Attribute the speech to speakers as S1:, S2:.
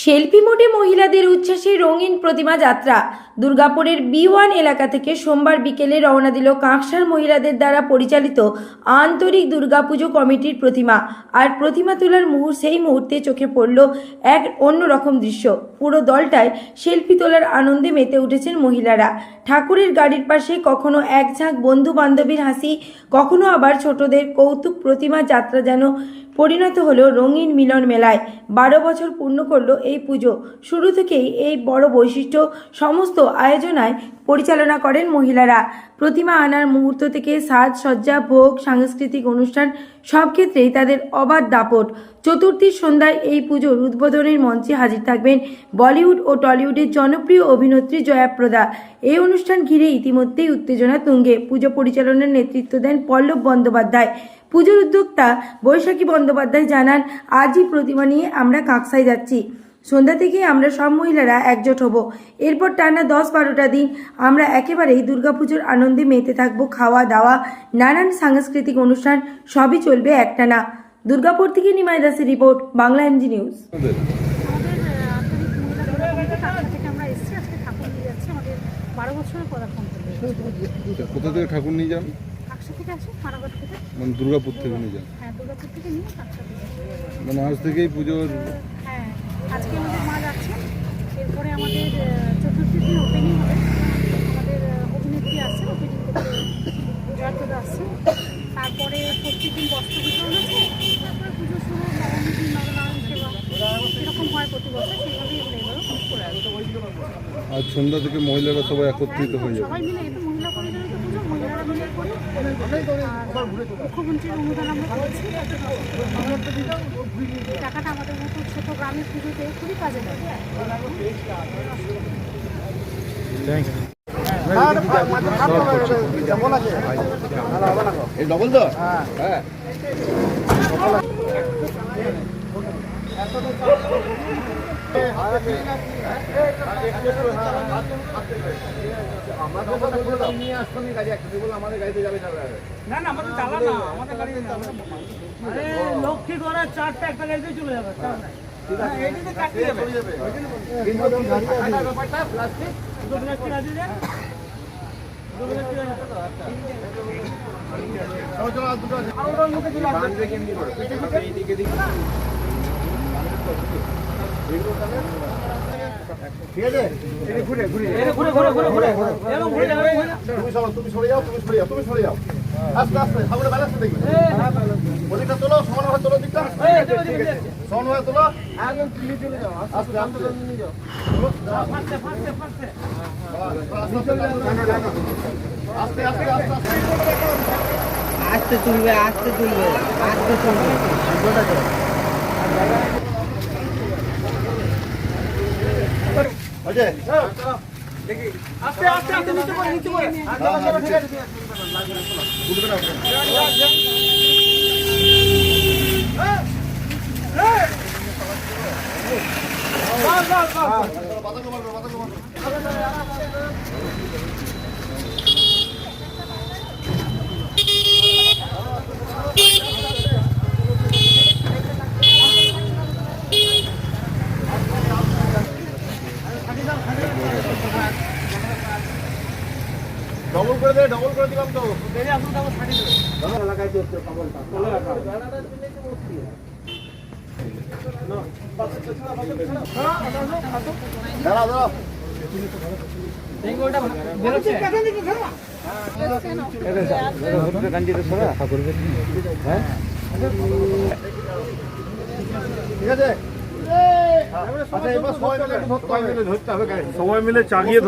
S1: শিল্পী মোডে মহিলাদের উচ্ছ্বাসে রঙিন প্রতিমা যাত্রা। দুর্গাপুরের বি ওয়ান এলাকা থেকে সোমবার বিকেলে রওনা দিল কাঁকসার মহিলাদের দ্বারা পরিচালিত আন্তরিক দুর্গাপুজো কমিটির প্রতিমা। আর প্রতিমা তোলার মুহূর্ত সেই মুহূর্তে চোখে পড়ল এক অন্যরকম দৃশ্য। পুরো দলটায় শিল্পী তোলার আনন্দে মেতে উঠেছেন মহিলারা। ঠাকুরের গাড়ির পাশে কখনো এক ঝাঁক বন্ধু বান্ধবীর হাসি, কখনো আবার ছোটদের কৌতুক প্রতিমা যাত্রা যেন পরিণত হলো রঙিন মিলন মেলায়। বারো বছর পূর্ণ করল এই পুজো। শুরু থেকেই এই বড় বৈশিষ্ট্য সমস্ত আয়োজনায় পরিচালনা করেন মহিলারা। প্রতিমা আনার মুহূর্ত থেকে সাজসজ্জা, ভোগ, সাংস্কৃতিক অনুষ্ঠান সব ক্ষেত্রেই তাদের অবাধ দাপট। চতুর্থীর সন্ধ্যায় এই পুজোর উদ্বোধনের মঞ্চে হাজির থাকবেন বলিউড ও টলিউডের জনপ্রিয় অভিনেত্রী জয়াপ্রদা এই অনুষ্ঠান ঘিরে ইতিমধ্যেই উত্তেজনা তুঙ্গে। পুজো পরিচালনার নেতৃত্ব দেন পল্লব বন্দ্যোপাধ্যায়। পুজোর উদ্যোক্তা বৈশাখী বন্দ্যোপাধ্যায় জানান, আজই প্রতিমা নিয়ে আমরা কাঁকসায় যাচ্ছি। সন্ধ্যা থেকে আমরা সব মহিলারা একজোট হব। এরপর টানা দশ বারোটা দিন আমরা একেবারেই দুর্গাপুজোর আনন্দে মেতে থাকব খাওয়া দাওয়া নানান সাংস্কৃতিক অনুষ্ঠান সবই চলবে একটানা। দুর্গাপুর থেকে নিমাই দাসের রিপোর্ট বাংলা এমজি নিউজ।
S2: আমাদের
S3: আমাদের আহ, আন্তরিক মহিলা দুর্গাপুজো কাঁকড়া থেকে আমরা এসেছি আজকে ঠাকুর নিয়ে যাচ্ছি আমাদের বারো বছরের পদার্পণ
S2: কোথা থেকে ঠাকুর নিয়ে যান?
S3: থেকে আসি মারাগড় থেকে
S2: মানে দুর্গাপুর থেকে নিয়ে যান।
S3: হ্যাঁ দুর্গাপুর থেকে নিয়ে
S2: মানে আজ থেকেই পুজোর
S3: হ্যাঁ আজকে আমাদের মা যাচ্ছে এরপরে আমাদের চতুর্থী দিন ওপেনিং হবে আমাদের আহ, অভিনেত্রী আসছে ওপেনিং করতে জয়প্রদা তারপরে ষষ্ঠীর দিন বস্ত্র বিতরণ আছে তারপরে পুজো শুরু নবমী দিন নরনারায়ণ সেবা এরকম হয় প্রতি বছর এবারও করে
S2: আজ সন্ধ্যা থেকে মহিলারা সবাই একত্রিত হয়ে যাবে।
S3: সবাই মিলে এটা মহিলা পরিচালিত পুজো মহিলারা মিলে করি। মুখ্যমন্ত্রীর অনুদান আমরা করেছি টাকাটা আমাদের মতো ছোট গ্রামের পুজোতে খুবই কাজে লাগে।
S4: ডবল তো হ্যাঁ
S5: লক্ষ্মী করে চারটা একটা গাড়িতে চলে যাবে হ্যাঁ,
S4: প্লাস্টিক
S5: প্লাস্টিক আছে
S4: তুমি সরো যাও তুমি সরে যাও তুমি সরে যাও আস্তে আস্তে সামনে ব্যালেন্স দেখবে ওদিকটা তোলো সমান ভাবে তোলো দিকটা আস্তে আস্তে নিয়ে যাও
S5: ফার্স্টে, ফার্স্টে, ফার্স্টে।
S4: আস্তে আস্তে আস্তে আস্তে
S6: আস্তে। তুলবে আস্তে তুলবে আস্তে তুলবে।
S4: ওকে
S5: আস্তে আস্তে আস্তে নিচে পড়ে নিচে পড়ে।
S4: ডবল করে দে ডবল করে দিলাম তো।
S5: বেরিয়ে আসুন তারপর ছাড়িয়ে দেবে।
S4: দাঁড়া দাঁড়া ঠিক আছে আচ্ছা এবার সবাই মিলে ধরতে হবে
S2: সবাই মিলে চাগিয়ে